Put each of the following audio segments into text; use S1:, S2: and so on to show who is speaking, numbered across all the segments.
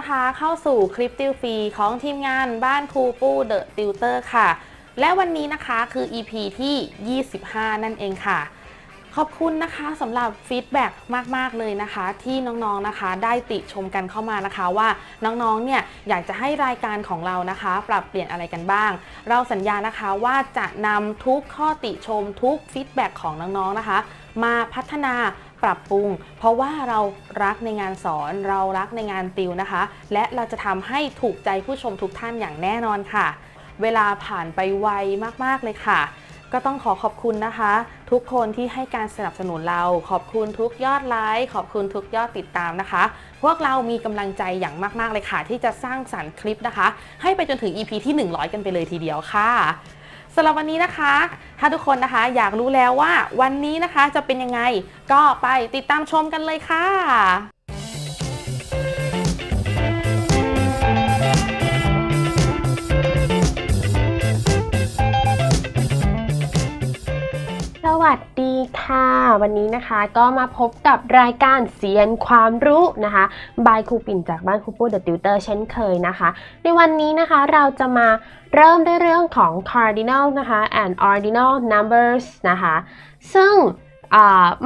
S1: นะคะ เข้าสู่คลิปติวฟรีของทีมงานบ้านครูปู้เดอะติวเตอร์ค่ะ และวันนี้นะคะคือ EP ที่ 25 นั่นเองค่ะ ขอบคุณนะคะสำหรับฟีดแบ็กมาก ๆ เลยนะคะ ที่น้องๆนะคะได้ติชมกันเข้ามานะคะว่าน้องๆเนี่ยอยากจะให้รายการของเรานะคะ ปรับเปลี่ยนอะไรกันบ้าง เราสัญญานะคะว่าจะนำทุกข้อติชมทุกฟีดแบ็กของน้องๆนะคะ มาพัฒนา ปรับปรุง เพราะว่าเรารักในงานสอนเรารักในงานติวนะคะ และเราจะทำให้ถูกใจผู้ชมทุกท่านอย่างแน่นอนค่ะ เวลาผ่านไปไวมากๆเลยค่ะก็ต้องขอขอบคุณนะคะ ทุกคนที่ให้การสนับสนุนเรา ขอบคุณทุกยอดไลค์ขอบคุณทุกยอดติดตามนะคะ พวกเรามีกำลังใจอย่างมาก ๆ เลยค่ะ ที่จะสร้างสรรค์คลิปนะคะ ให้ไปจนถึง EP ที่ 100 กันไปเลยทีเดียวค่ะ สำหรับวันนี้นะคะ ถ้าทุกคนนะคะอยากรู้แล้วว่าวันนี้นะคะจะเป็นยังไง ก็ไปติดตามชมกันเลยค่ะ
S2: วัสดีค่ะ วันนี้นะคะก็มาพบกับรายการเสียนความรู้นะคะบายครูปิ่นจากบ้านครูปู้เดอะติวเตอร์เช่นเคยนะคะ ในวันนี้นะคะเราจะมาเริ่มด้วยเรื่องของ cardinal นะคะ and ordinal numbers นะคะ ซึ่ง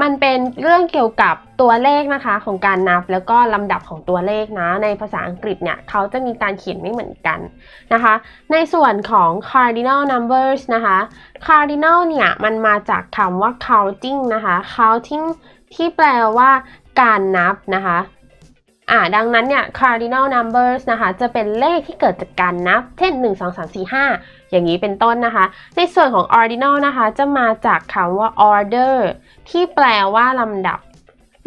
S2: มันเป็นเรื่องเกี่ยวกับตัวเลขนะคะของการนับแล้วก็ลำดับของตัวเลขนะในภาษาอังกฤษเนี่ยเขาจะมีการเขียนไม่เหมือนกันนะคะ ในส่วนของ cardinal numbers นะคะ cardinal เนี่ยมันมาจากคำว่า counting นะคะ counting ที่แปลว่าการนับนะคะอ่าดังนั้นเนี่ย cardinal numbers นะคะ จะเป็นเลขที่เกิดจากการนับ เช่น 1 2 3 4 5 อย่างนี้เป็นต้นนะคะ ในส่วนของ ordinal นะคะจะมาจากคำว่า order ที่แปลว่าลำดับ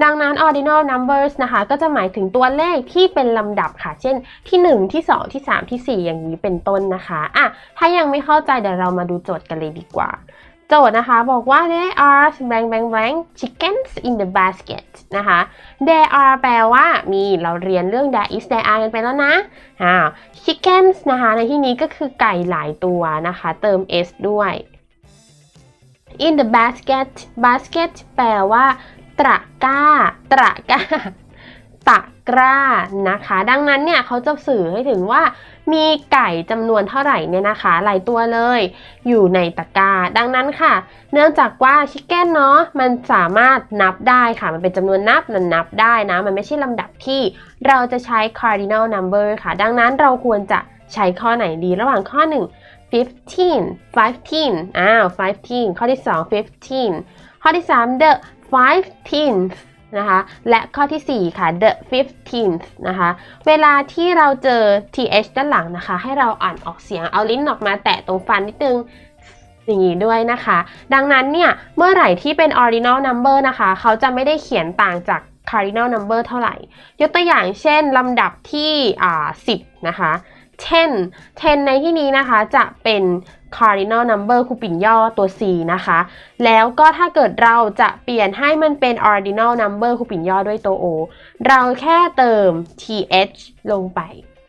S2: ดังนั้น ordinal numbers นะคะก็จะหมายถึงตัวเลขที่เป็นลำดับค่ะ เช่นที่ 1 ที่ 2 ที่ 3 ที่ 4 อย่างนี้เป็นต้นนะคะอะถ้ายังไม่เข้าใจเดี๋ยวเรามาดูโจทย์กันเลยดีกว่า โจทย์นะคะบอกว่า there are blank blank blank chickens in the basket นะคะ there are แปลว่ามีเราเรียนเรื่อง there is there are กันไปแล้วนะอ่า chickens นะคะในที่นี้ก็คือไก่หลายตัวนะคะ เติม s ด้วย in the basket basket แปลว่า ตะกร้า ตะกร้า ตะกร้านะคะ ดังนั้นเนี่ยเขาจะสื่อให้ถึงว่ามีไก่จำนวนเท่าไหร่เนี่ยนะคะหลายตัวเลย อยู่ในตะกร้า ดังนั้นค่ะ เนื่องจากว่าชิคเก้นเนาะมันสามารถนับได้ค่ะ มันเป็นจำนวนนับมันนับได้นะ มันไม่ใช่ลำดับที่เราจะใช้ cardinal number ค่ะ ดังนั้นเราควรจะใช้ข้อไหนดีระหว่างข้อ 1 15 15อ้าว15 ข้อที่ 2 15 ข้อที่ 3 the 15th นะคะและข้อทีสี่4 ค่ะ the 15th นะคะเวลาที่เราเจอ th ด้านหลังนะคะ ให้เราอ่านออกเสียงเอาลิ้นออกมาแตะตรงฟันนิดนึงอย่างนี้ด้วยนะคะ ดังนั้นเนี่ยเมื่อไหร่ที่เป็น ordinal number นะคะ เขาจะไม่ได้เขียนต่างจาก cardinal number เท่าไหร่ ยกตัวอย่างเช่นลำดับที่ 10 นะคะ 10 10 ในที่นี้นะคะจะเป็น cardinal number คูปิ่นย่อตัว C นะคะ แล้วก็ถ้าเกิดเราจะเปลี่ยนให้มันเป็น ordinal number คูปิ่นย่อด้วยตัว O เราแค่เติม th ลงไป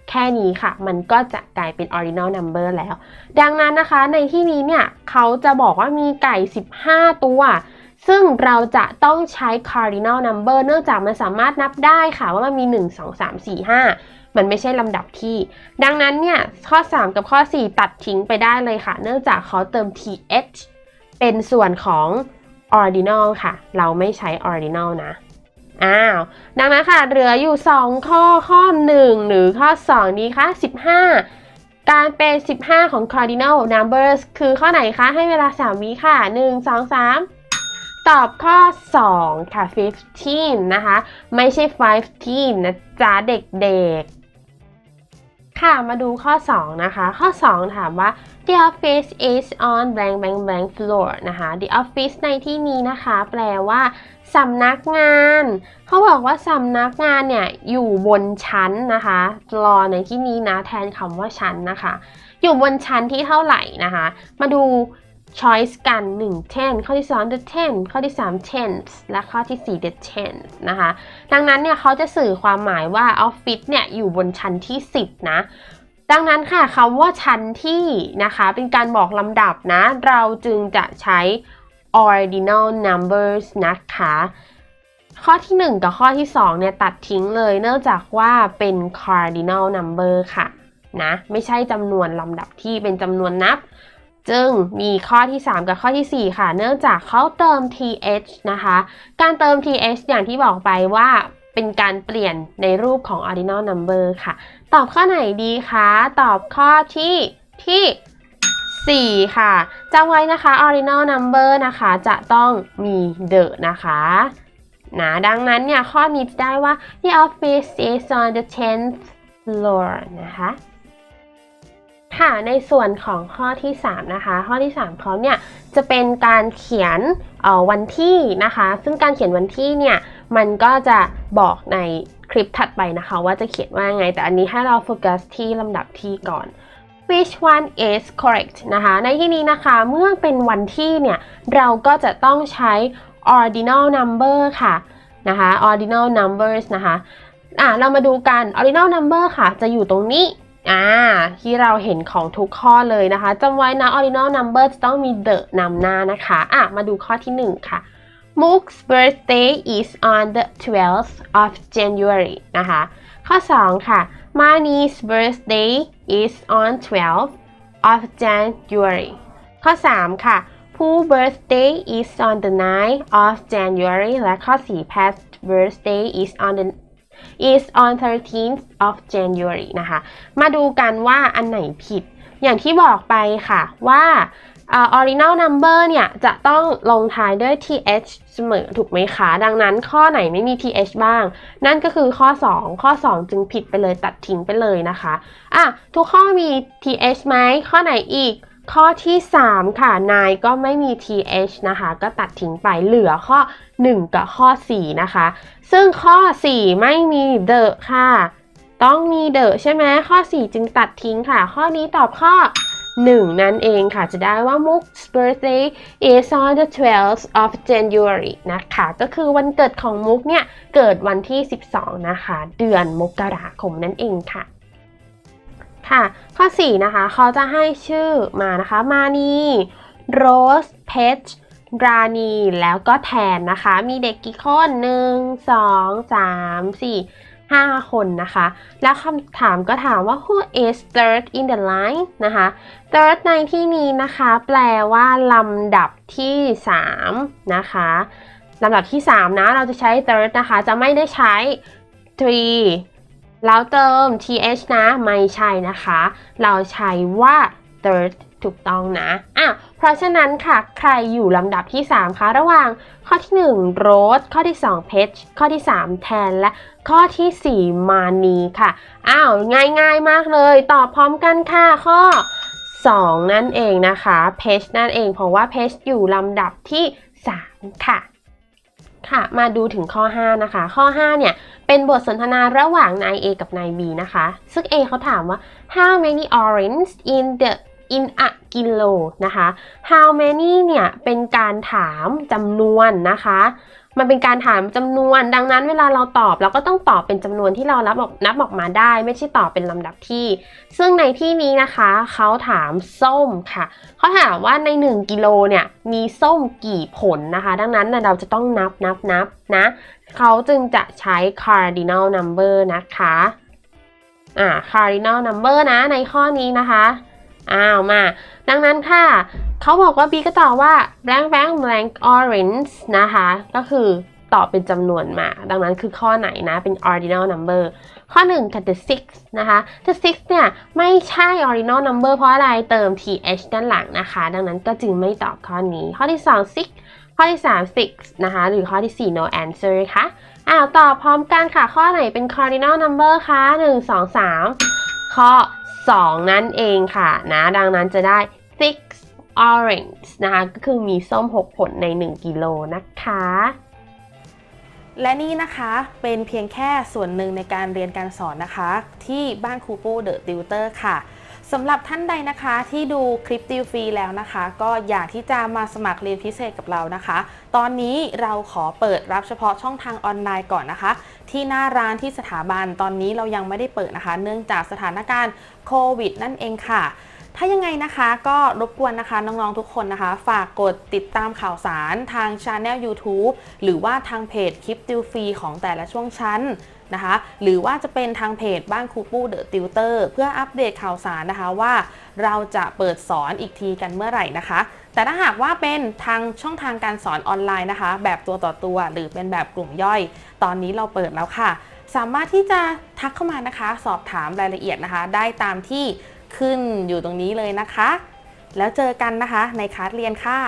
S2: แค่นี้ค่ะ มันก็จะกลายเป็น ordinal number แล้ว ดังนั้นนะคะในที่นี้เนี่ยเขาจะบอกว่ามีไก่ 15 ตัวซึ่งเราจะต้องใช้ cardinal number เนื่องจากมันสามารถนับได้ค่ะว่ามันมี 1 2 3 4 5 มันไม่ใช่ลำดับที่ ดังนั้นเนี่ยข้อ 3 กับข้อ 4 ตัดทิ้งไปได้เลยค่ะ เนื่องจากเขาเติม th เป็นส่วนของ ordinal ค่ะ เราไม่ใช้ ordinal นะอ้าว ดังนั้นค่ะ เหลืออยู่ 2 ข้อข้อ 1 หรือข้อ 2 นี้คะ15 การเป็น 15 ของ cardinal numbers คือข้อไหนคะ ให้เวลา 3 วิค่ะ 1 2 3 ตอบข้อ 2 ค่ะ 15 นะคะ ไม่ใช่ 15 นะจ๊ะเด็กๆ ค่ะ มาดูข้อ 2 นะคะ ข้อ 2 ถามว่า the office is on blank blank blank floor นะคะ the office ในที่นี้นะคะ แปลว่าสำนักงาน เขาบอกว่าสำนักงานเนี่ย อยู่บนชั้นนะคะ floor ในที่นี้นะ แทนคำว่าชั้นนะคะ อยู่บนชั้นที่เท่าไหร่นะคะ มาดู choice กัน1 10ข้อที่ 2 the 10ข้อที่ 3 tenth และข้อที่ 4 the tenth นะคะ ดังนั้นเนี่ยเขาจะสื่อความหมายว่าออฟฟิศเนี่ยอยู่บนชั้นที่ 10 นะ ดังนั้นค่ะคำว่าชั้นที่นะคะ เป็นการบอกลำดับนะ เราจึงจะใช้ ordinal numbers นะคะ ข้อที่ 1 กับข้อที่ 2 เนี่ยตัดทิ้งเลยเนื่องจากว่าเป็น cardinal number ค่ะนะ ไม่ใช่จำนวนลำดับที่เป็นจำนวนนับ จึงมีข้อที่ 3 กับข้อทีสี่ 4 ค่ะ เนื่องจากเขาเติม th นะคะ การเติม th อย่างที่บอกไปว่าเป็นการเปลี่ยนในรูปของ ordinal number ค่ะ ตอบข้อไหนดีคะ ตอบข้อที่ที่ 4 ค่ะจำไว้นะคะ ordinal number นะคะจะต้องมี the นะคะนะดังนั้นเนี่ย ข้อนี้จะได้ว่า the office is on the 10th floor นะคะ ค่ะในส่วนของข้อที่ 3 นะคะ ข้อที่ 3เขาเนี่ยจะเป็นการเขียนออวันที่นะคะ ซึ่งการเขียนวันที่เนี่ยมันก็จะบอกในคลิปถัดไปนะคะ ว่าจะเขียนว่าไง แต่อันนี้ให้เราโฟกัสที่ลำดับที่ก่อน which one is correct นะคะ ในที่นี้นะคะเมื่อเป็นวันที่เนี่ยเราก็จะต้องใช้ ordinal number ค่ะนะคะ ordinal numbers นะคะอะเรามาดูกัน ordinal number ค่ะ จะอยู่ตรงนี้ อ่าที่เราเห็นของทุกข้อเลยนะคะจำไว้นะ ordinal number จะต้องมี the นำหน้านะคะอะมาดูข้อที่ 1 ค่ะ Mook's birthday is on the 12th of January นะคะ ข้อ 2 ค่ะ Mani's birthday is on 12th of January ข้อ 3 ค่ะ Pooh's birthday is on the 9th of January และข้อ 4 Pat's birthday is on the is on 13th of January นะคะ มาดูกันว่าอันไหนผิด อย่างที่บอกไปค่ะว่าอ่า ordinal number เนี่ย จะต้องลงท้ายด้วย th เสมอถูกไหมคะ ดังนั้นข้อไหนไม่มี th บ้าง นั่นก็คือข้อ 2 ข้อ 2 จึงผิดไปเลยตัดทิ้งไปเลยนะคะ อะ ทุกข้อมี th ไหมข้อไหนอีก ข้อที่ 3 ค่ะ นายก็ไม่มี th นะคะ ก็ตัดทิ้งไปเหลือข้อ 1 กับข้อ 4 นะคะ ซึ่งข้อ 4 ไม่มี the ค่ะ ต้องมี the ใช่ไหมข้อ 4 จึงตัดทิ้งค่ะ ข้อนี้ตอบข้อ 1 นั่นเองค่ะ จะได้ว่า Mook's birthday is on the 12th of January นะคะ ก็คือวันเกิดของมุกเนี่ย เกิดวันที่ 12 นะคะ เดือนมกราคมนั่นเองค่ะ ค่ะ ข้อ 4 นะคะ เขาจะให้ชื่อมานะคะ มานีโรส เพชราณีแล้วก็แทนนะคะ มีเด็กกี่คนหนึ่งสองสามสี่ห้าคนนะคะ แล้วคำถามก็ถามว่า who is third in the line นะคะ third ในที่นี้นะคะ แปลว่าลำดับที่ 3 นะคะลำดับที่ 3 นะ เราจะใช้ third นะคะ จะไม่ได้ใช้ three แล้วเติม th นะ ไม่ใช่นะคะ เราใช้ว่า third ถูกต้องนะอะเพราะฉะนั้นค่ะ ใครอยู่ลำดับที่ 3 คะ ระหว่างข้อที่1โรสข้อที่2เพชรข้อที่ 3 แทน และข้อทีสี่ 4 มานีค่ะ อ้าว ง่ายๆมากเลย ตอบพร้อมกันค่ะ ข้อ 2 นั่นเองนะคะเพชนั่นเอง เพราะว่าเพชอยู่ลำดับที่ 3 ค่ะ ค่ะ มาดูถึงข้อ 5 นะคะ ข้อ 5 เนี่ย เป็นบทสนทนาระหว่างนาย A กับนาย B นะคะ ซึ่ง A เขาถามว่า how many oranges in the in a kilo นะคะ how many เนี่ย เป็นการถามจำนวนนะคะ มันเป็นการถามจำนวน ดังนั้นเวลาเราตอบเราก็ต้องตอบเป็นจำนวนที่เรารับออกนับออกมาได้ ไม่ใช่ตอบเป็นลำดับที่ ซึ่งในที่นี้นะคะเขาถามส้มค่ะเขาถามว่าใน 1 กิโลเนี่ยมีส้มกี่ผลนะคะ ดังนั้นเราจะต้องนับนับนับนะเขาจึงจะใช้ cardinal number นะคะอ่า cardinal number นะในข้อนี้นะคะ อ้าวมา ดังนั้นค่ะ เขาบอกว่า B ก็ตอบว่า blank blank blank orange นะคะ ก็คือตอบเป็นจำนวนมา ดังนั้นคือข้อไหนนะ เป็น ordinal number ข้อ1ค่ะ the six นะคะ the six เนี่ย ไม่ใช่ ordinal number เพราะอะไร เติม th ด้านหลังนะคะ ดังนั้นก็จึงไม่ตอบข้อนี้ ข้อที่ 2 six ข้อที่ 3 six นะคะ หรือข้อที่ 4 no answer ค่ะอ้าวตอบพร้อมกันค่ะ ข้อไหนเป็น cardinal number คะ 1 2 3 ข้อ 2 นั่นเองค่ะนะดังนั้นจะได้ six orange นะคะก็คือมีส้ม 6 ผลใน 1 กิโลนะคะ
S1: และนี่นะคะเป็นเพียงแค่ส่วนหนึ่งในการเรียนการสอนนะคะ ที่บ้านครูปูเดอะติวเตอร์ค่ะ สำหรับท่านใดนะคะที่ดูคลิปติวฟรีแล้วนะคะ ก็อยากที่จะมาสมัครเรียนพิเศษกับเรานะคะ ตอนนี้เราขอเปิดรับเฉพาะช่องทางออนไลน์ก่อนนะคะ ที่หน้าร้านที่สถาบันตอนนี้เรายังไม่ได้เปิดนะคะ เนื่องจากสถานการณ์โควิดนั่นเองค่ะ ถ้ายังไงนะคะก็รบกวนนะคะน้องๆทุกคนนะคะ ฝากกดติดตามข่าวสารทาง Channel YouTube หรือว่าทางเพจคลิปติวฟรีของแต่ละช่วงชั้นนะคะ หรือว่าจะเป็นทางเพจบ้านครูปู้เดอะติวเตอร์เพื่ออัปเดตข่าวสารนะคะว่า เราจะเปิดสอนอีกทีกันเมื่อไหร่นะคะ แต่ถ้าหากว่าเป็นทางช่องทางการสอนออนไลน์นะคะ แบบตัวต่อตัว หรือเป็นแบบกลุ่มย่อย ตอนนี้เราเปิดแล้วค่ะ สามารถที่จะทักเข้ามานะคะ สอบถามรายละเอียดนะคะ ได้ตามที่ ขึ้นอยู่ตรงนี้เลยนะคะ แล้วเจอกันนะคะในคลาสเรียนค่ะ